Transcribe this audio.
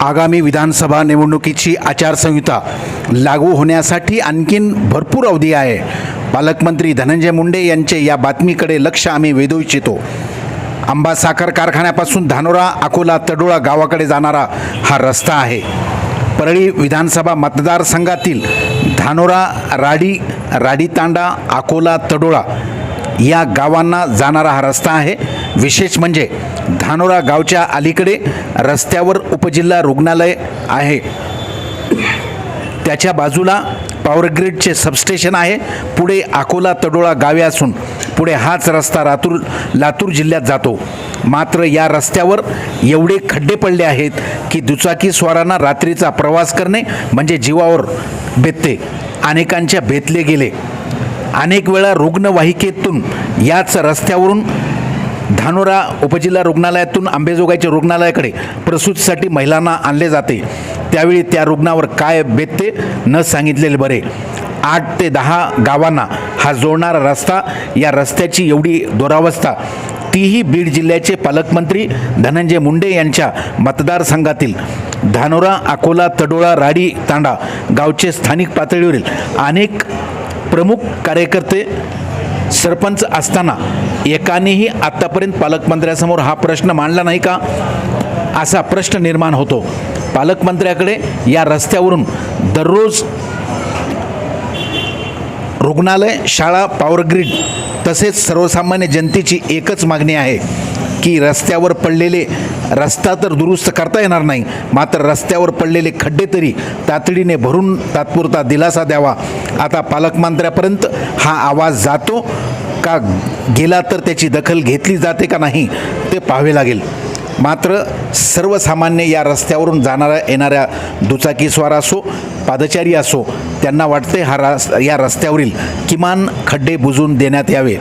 आगामी विधानसभा निवडणुकीची आचारसंहिता लागू होण्यासाठी आणखीन भरपूर अवधी आहे. पालकमंत्री धनंजय मुंडे यांचे या बातमीकडे लक्ष आम्ही वेधू इच्छितो आंबा साखर कारखान्यापासून धानोरा अकोला तडोळा गावाकडे जाणारा हा रस्ता आहे. परळी विधानसभा मतदारसंघातील धानोरा राडी राडीतांडा अकोला तडोळा या गावांना जाणारा हा रस्ता आहे. विशेष म्हणजे धानोरा गावच्या अलीकडे रस्त्यावर उपजिल्हा रुग्णालय आहे. त्याच्या बाजूला पॉवर ग्रीडचे सबस्टेशन आहे. पुढे अकोला तडोळा गावे असून पुढे हाच रस्ता लातूर लातूर जिल्ह्यात जातो. मात्र या रस्त्यावर एवढे खड्डे पडले आहेत की दुचाकी स्वारांना रात्रीचा प्रवास करणे म्हणजे जीवावर बेतते. अनेकांच्या बेतले गेले. अनेक वेळा रुग्णवाहिकेतून याच रस्त्यावरून धानोरा उपजिल्हा रुग्णालयातून आंबेजोगाईच्या रुग्णालयाकडे प्रसूतीसाठी महिलांना आणले जाते. त्यावेळी त्या रुग्णावर काय बेतते न सांगितलेले बरे. आठ ते दहा गावांना हा जोडणारा रस्ता या रस्त्याची एवढी दुरावस्था. तीही बीड जिल्ह्याचे पालकमंत्री धनंजय मुंडे यांच्या मतदारसंघातील धानोरा अकोला तडोळा राडी तांडा गावचे स्थानिक पातळीवरील अनेक प्रमुख कार्यकर्ते सरपंच असताना एकानेही आत्तापर्यंत पालकमंत्र्यासमोर हा प्रश्न मांडला नाही का? असा प्रश्न निर्माण होतो. पालकमंत्र्याकडे या रस्त्यावरून दररोज रुग्णालय शाळा पॉवर ग्रीड तसेच सर्वसामान्य जनतेची एकच मागणी आहे. की रस्त्यावर पडलेले रस्ता तर दुरुस्त करता येणार नाही मात्र रस्त्यावर पडलेले खड्डे तरी तातडीने भरून तात्पुरता दिलासा द्यावा. आता पालकमंत्र्यापर्यंत हा आवाज जातो का गेला तर त्याची दखल घेतली जाते का नाही ते पाहावे लागेल. मात्र सर्वसामान्य या रस्त्यावरून जाणाऱ्या येणाऱ्या दुचाकीस्वार असो पादचारी असो त्यांना वाटते हा रस या रस्त्यावरील किमान खड्डे बुजवून देण्यात यावे.